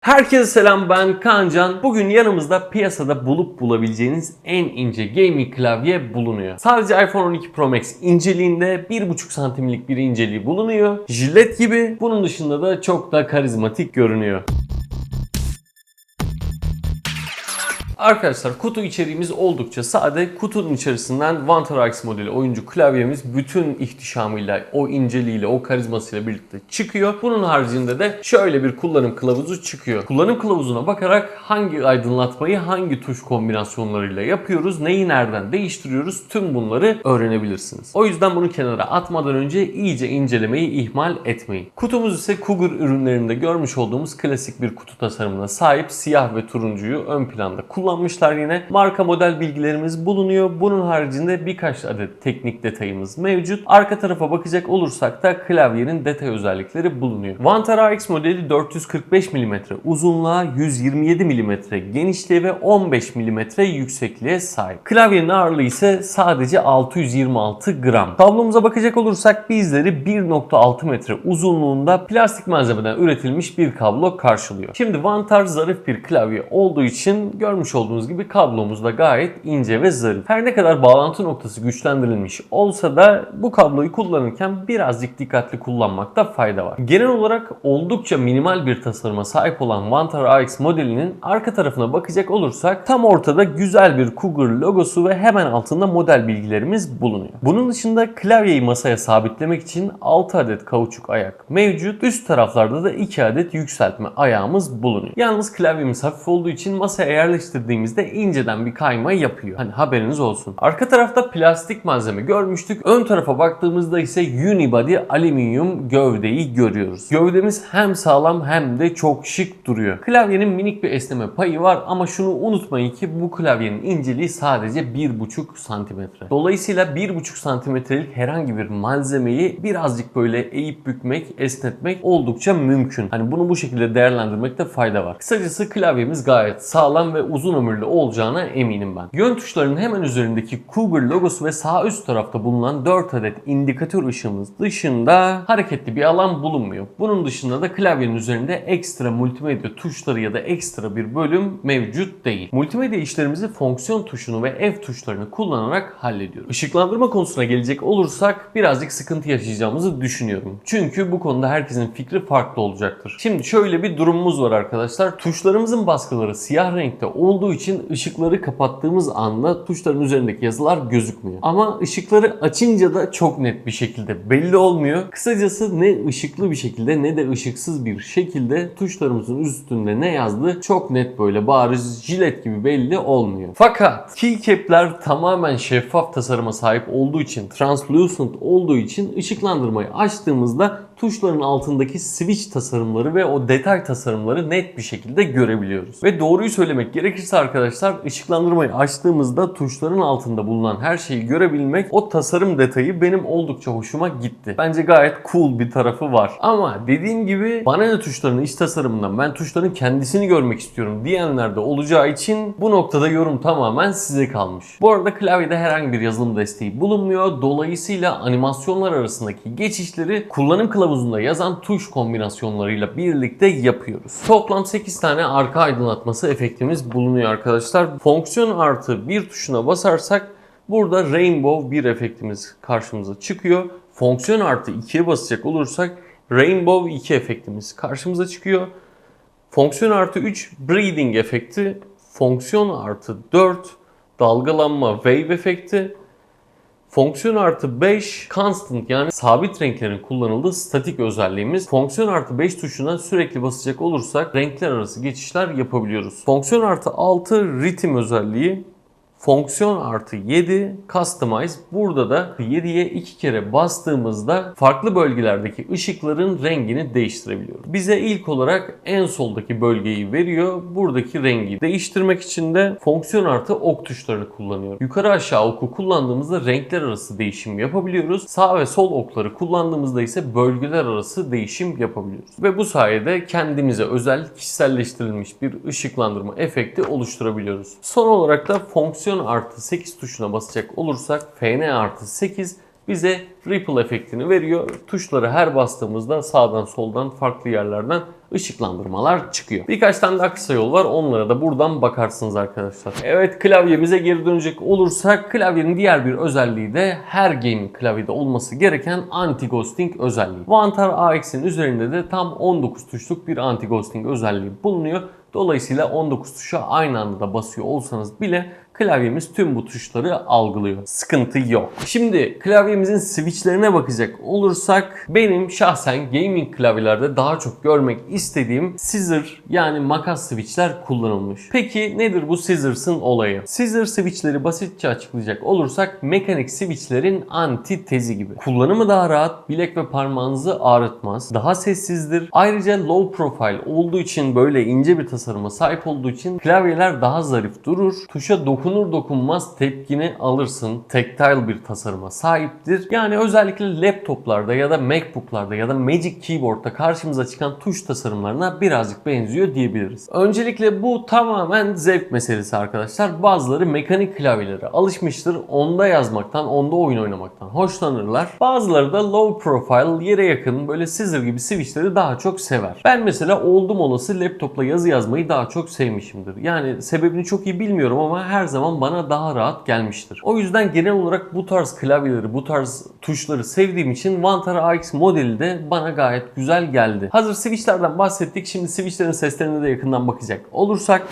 Herkese selam ben Kancan. Bugün yanımızda piyasada bulup bulabileceğiniz en ince gaming klavye bulunuyor. Sadece iPhone 12 Pro Max inceliğinde 1.5 santimlik bir inceliği bulunuyor. Jilet gibi. Bunun dışında da çok da karizmatik görünüyor. Arkadaşlar kutu içeriğimiz oldukça sade. Kutunun içerisinden Vantar RX modeli oyuncu klavyemiz bütün ihtişamıyla, o inceliğiyle, o karizmasıyla birlikte çıkıyor. Bunun haricinde de şöyle bir kullanım kılavuzu çıkıyor. Kullanım kılavuzuna bakarak hangi aydınlatmayı hangi tuş kombinasyonlarıyla yapıyoruz, neyi nereden değiştiriyoruz tüm bunları öğrenebilirsiniz. O yüzden bunu kenara atmadan önce iyice incelemeyi ihmal etmeyin. Kutumuz ise Cougar ürünlerinde görmüş olduğumuz klasik bir kutu tasarımına sahip siyah ve turuncuyu ön planda kullanmışlar yine. Marka model bilgilerimiz bulunuyor. Bunun haricinde birkaç adet teknik detayımız mevcut. Arka tarafa bakacak olursak da klavyenin detay özellikleri bulunuyor. Vantar RX modeli 445 mm uzunluğa, 127 mm genişliğe ve 15 mm yüksekliğe sahip. Klavyenin ağırlığı ise sadece 626 gram. Kablomuza bakacak olursak bizleri 1.6 metre uzunluğunda plastik malzemeden üretilmiş bir kablo karşılıyor. Şimdi Vantar zarif bir klavye olduğu için görmüş olduğunuz gibi kablomuz da gayet ince ve zarif. Her ne kadar bağlantı noktası güçlendirilmiş olsa da bu kabloyu kullanırken birazcık dikkatli kullanmakta fayda var. Genel olarak oldukça minimal bir tasarıma sahip olan Vantar RX modelinin arka tarafına bakacak olursak tam ortada güzel bir Cougar logosu ve hemen altında model bilgilerimiz bulunuyor. Bunun dışında klavyeyi masaya sabitlemek için 6 adet kauçuk ayak mevcut. Üst taraflarda da 2 adet yükseltme ayağımız bulunuyor. Yalnız klavyemiz hafif olduğu için masaya yerleştirdiğimizde inceden bir kayma yapıyor. Hani haberiniz olsun. Arka tarafta plastik malzeme görmüştük. Ön tarafa baktığımızda ise unibody alüminyum gövdeyi görüyoruz. Gövdemiz hem sağlam hem de çok şık duruyor. Klavyenin minik bir esneme payı var ama şunu unutmayın ki bu klavyenin inceliği sadece 1,5 santimetre. Dolayısıyla 1,5 santimetrelik herhangi bir malzemeyi birazcık böyle eğip bükmek, esnetmek oldukça mümkün. Hani bunu bu şekilde değerlendirmekte fayda var. Kısacası klavyemiz gayet sağlam ve uzun ömürlü olacağına eminim ben. Yön tuşlarının hemen üzerindeki Cougar logosu ve sağ üst tarafta bulunan 4 adet indikatör ışığımız dışında hareketli bir alan bulunmuyor. Bunun dışında da klavyenin üzerinde ekstra multimedya tuşları ya da ekstra bir bölüm mevcut değil. Multimedya işlerimizi fonksiyon tuşunu ve F tuşlarını kullanarak hallediyoruz. Işıklandırma konusuna gelecek olursak birazcık sıkıntı yaşayacağımızı düşünüyorum. Çünkü bu konuda herkesin fikri farklı olacaktır. Şimdi şöyle bir durumumuz var arkadaşlar. Tuşlarımızın baskıları siyah renkte olduğu için ışıkları kapattığımız anda tuşların üzerindeki yazılar gözükmüyor. Ama ışıkları açınca da çok net bir şekilde belli olmuyor. Kısacası ne ışıklı bir şekilde ne de ışıksız bir şekilde tuşlarımızın üstünde ne yazdığı çok net böyle bariz jilet gibi belli olmuyor. Fakat keycap'ler tamamen şeffaf tasarıma sahip olduğu için, translucent olduğu için ışıklandırmayı açtığımızda tuşların altındaki switch tasarımları ve o detay tasarımları net bir şekilde görebiliyoruz. Ve doğruyu söylemek gerekirse arkadaşlar ışıklandırmayı açtığımızda tuşların altında bulunan her şeyi görebilmek o tasarım detayı benim oldukça hoşuma gitti. Bence gayet cool bir tarafı var. Ama dediğim gibi bana ne tuşların iç tasarımından ben tuşların kendisini görmek istiyorum diyenler de olacağı için bu noktada yorum tamamen size kalmış. Bu arada klavyede herhangi bir yazılım desteği bulunmuyor. Dolayısıyla animasyonlar arasındaki geçişleri kullanım kılavuzunda yazan tuş kombinasyonlarıyla birlikte yapıyoruz. Toplam 8 tane arka aydınlatması efektimiz bulunuyor arkadaşlar. Fonksiyon artı bir tuşuna basarsak burada Rainbow bir efektimiz karşımıza çıkıyor. Fonksiyon artı 2'ye basacak olursak Rainbow 2 efektimiz karşımıza çıkıyor. Fonksiyon artı 3 Breathing efekti. Fonksiyon artı 4 dalgalanma wave efekti. Fonksiyon artı 5 constant yani sabit renklerin kullanıldığı statik özelliğimiz. Fonksiyon artı 5 tuşuna sürekli basacak olursak renkler arası geçişler yapabiliyoruz. Fonksiyon artı 6 ritim özelliği. Fonksiyon artı 7 Customize. Burada da 7'ye 2 kere bastığımızda farklı bölgelerdeki ışıkların rengini değiştirebiliyoruz. Bize ilk olarak en soldaki bölgeyi veriyor. Buradaki rengi değiştirmek için de fonksiyon artı ok tuşlarını kullanıyorum. Yukarı aşağı oku kullandığımızda renkler arası değişim yapabiliyoruz. Sağ ve sol okları kullandığımızda ise bölgeler arası değişim yapabiliyoruz. Ve bu sayede kendimize özel kişiselleştirilmiş bir ışıklandırma efekti oluşturabiliyoruz. Son olarak da fonksiyon artı 8 tuşuna basacak olursak Fn artı 8 bize ripple efektini veriyor. Tuşları her bastığımızda sağdan soldan farklı yerlerden ışıklandırmalar çıkıyor. Birkaç tane daha kısa yol var. Onlara da buradan bakarsınız arkadaşlar. Evet klavyemize geri dönecek olursak klavyenin diğer bir özelliği de her gaming klavyede olması gereken anti-ghosting özelliği. Vantar AX'in üzerinde de tam 19 tuşluk bir anti-ghosting özelliği bulunuyor. Dolayısıyla 19 tuşa aynı anda da basıyor olsanız bile klavyemiz tüm bu tuşları algılıyor. Sıkıntı yok. Şimdi klavyemizin switchlerine bakacak olursak benim şahsen gaming klavyelerde daha çok görmek istediğim scissor yani makas switchler kullanılmış. Peki nedir bu scissors'ın olayı? Scissor switchleri basitçe açıklayacak olursak mekanik switchlerin antitezi gibi. Kullanımı daha rahat, bilek ve parmağınızı ağrıtmaz, daha sessizdir. Ayrıca low profile olduğu için böyle ince bir tasarıma sahip olduğu için klavyeler daha zarif durur. Tuşa dokunur dokunmaz tepkini alırsın. Tactile bir tasarıma sahiptir. Yani özellikle laptoplarda ya da Macbook'larda ya da Magic Keyboard'da karşımıza çıkan tuş tasarımlarına birazcık benziyor diyebiliriz. Öncelikle bu tamamen zevk meselesi arkadaşlar. Bazıları mekanik klavyelere alışmıştır. Onda yazmaktan, onda oyun oynamaktan hoşlanırlar. Bazıları da low profile, yere yakın böyle scissor gibi switchleri daha çok sever. Ben mesela oldum olası laptopla yazı yazmayı daha çok sevmişimdir. Yani sebebini çok iyi bilmiyorum ama her zaman bana daha rahat gelmiştir. O yüzden genel olarak bu tarz klavyeleri, bu tarz tuşları sevdiğim için Vantara AX modeli de bana gayet güzel geldi. Hazır switchlerden bahsettik. Şimdi switchlerin seslerine de yakından bakacak olursak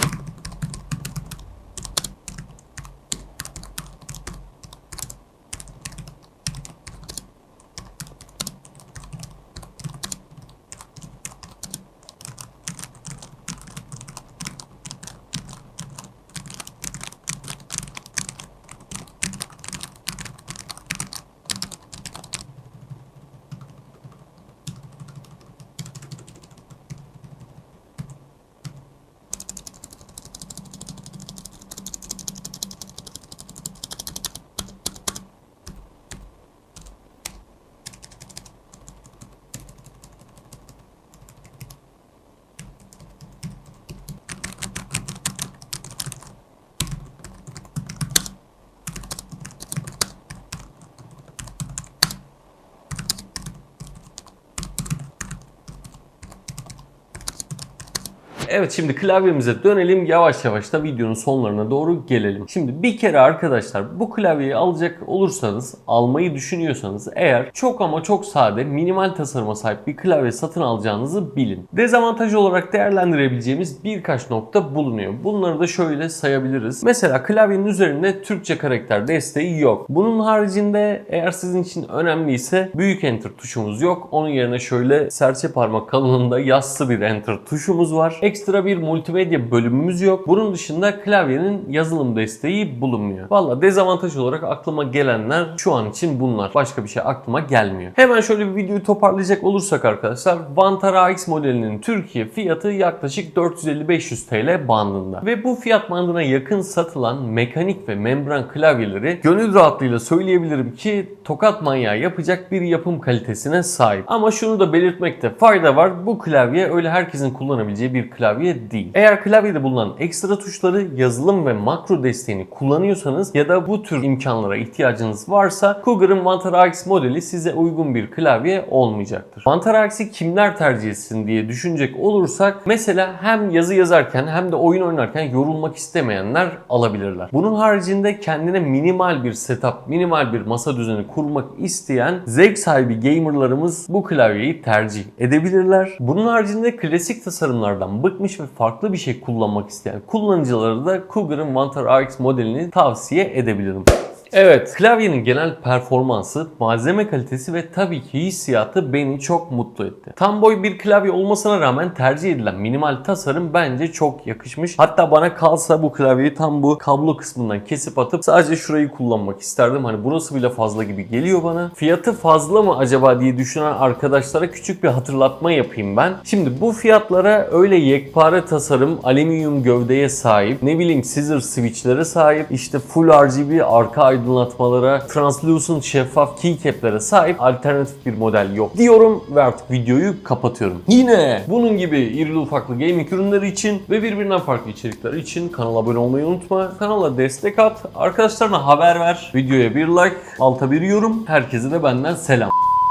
Evet şimdi klavyemize dönelim. Yavaş yavaş da videonun sonlarına doğru gelelim. Şimdi bir kere arkadaşlar bu klavyeyi alacak olursanız, almayı düşünüyorsanız eğer çok ama çok sade, minimal tasarıma sahip bir klavye satın alacağınızı bilin. Dezavantaj olarak değerlendirebileceğimiz birkaç nokta bulunuyor. Bunları da şöyle sayabiliriz. Mesela klavyenin üzerinde Türkçe karakter desteği yok. Bunun haricinde eğer sizin için önemliyse büyük enter tuşumuz yok. Onun yerine şöyle serçe parmak kalınlığında yassı bir enter tuşumuz var. Ekstra bir multimedya bölümümüz yok. Bunun dışında klavyenin yazılım desteği bulunmuyor. Valla dezavantaj olarak aklıma gelenler şu an için bunlar. Başka bir şey aklıma gelmiyor. Hemen şöyle bir videoyu toparlayacak olursak arkadaşlar Vantara AX modelinin Türkiye fiyatı yaklaşık 450-500 TL bandında. Ve bu fiyat bandına yakın satılan mekanik ve membran klavyeleri gönül rahatlığıyla söyleyebilirim ki tokat manyağı yapacak bir yapım kalitesine sahip. Ama şunu da belirtmekte fayda var. Bu klavye öyle herkesin kullanabileceği bir klavye değil. Eğer klavyede bulunan ekstra tuşları, yazılım ve makro desteğini kullanıyorsanız ya da bu tür imkanlara ihtiyacınız varsa Cougar'ın Vantara RX modeli size uygun bir klavye olmayacaktır. Vantara RX'i kimler tercih etsin diye düşünecek olursak mesela hem yazı yazarken hem de oyun oynarken yorulmak istemeyenler alabilirler. Bunun haricinde kendine minimal bir setup, minimal bir masa düzeni kurmak isteyen zevk sahibi gamerlarımız bu klavyeyi tercih edebilirler. Bunun haricinde klasik tasarımlardan bıkmış ve farklı bir şey kullanmak isteyen kullanıcılara da Cougar'ın Vantara RX modelini tavsiye edebilirim. Evet, klavyenin genel performansı, malzeme kalitesi ve tabii ki hissiyatı beni çok mutlu etti. Tam boy bir klavye olmasına rağmen tercih edilen minimal tasarım bence çok yakışmış. Hatta bana kalsa bu klavyeyi tam bu kablo kısmından kesip atıp sadece şurayı kullanmak isterdim. Hani burası bile fazla gibi geliyor bana. Fiyatı fazla mı acaba diye düşünen arkadaşlara küçük bir hatırlatma yapayım ben. Şimdi bu fiyatlara öyle yekpare tasarım, alüminyum gövdeye sahip, ne bileyim scissor switchlere sahip, işte full RGB arka aydınlatmalara, translucent şeffaf keycap'lere sahip alternatif bir model yok diyorum ve artık videoyu kapatıyorum. Yine bunun gibi irili ufaklı gaming ürünleri için ve birbirinden farklı içerikler için kanala abone olmayı unutma. Kanala destek at. Arkadaşlarına haber ver. Videoya bir like, alta bir yorum. Herkese de benden selam.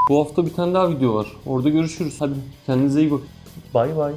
Bu hafta bir tane daha video var. Orada görüşürüz. Hadi kendinize iyi bakın. Bay bay.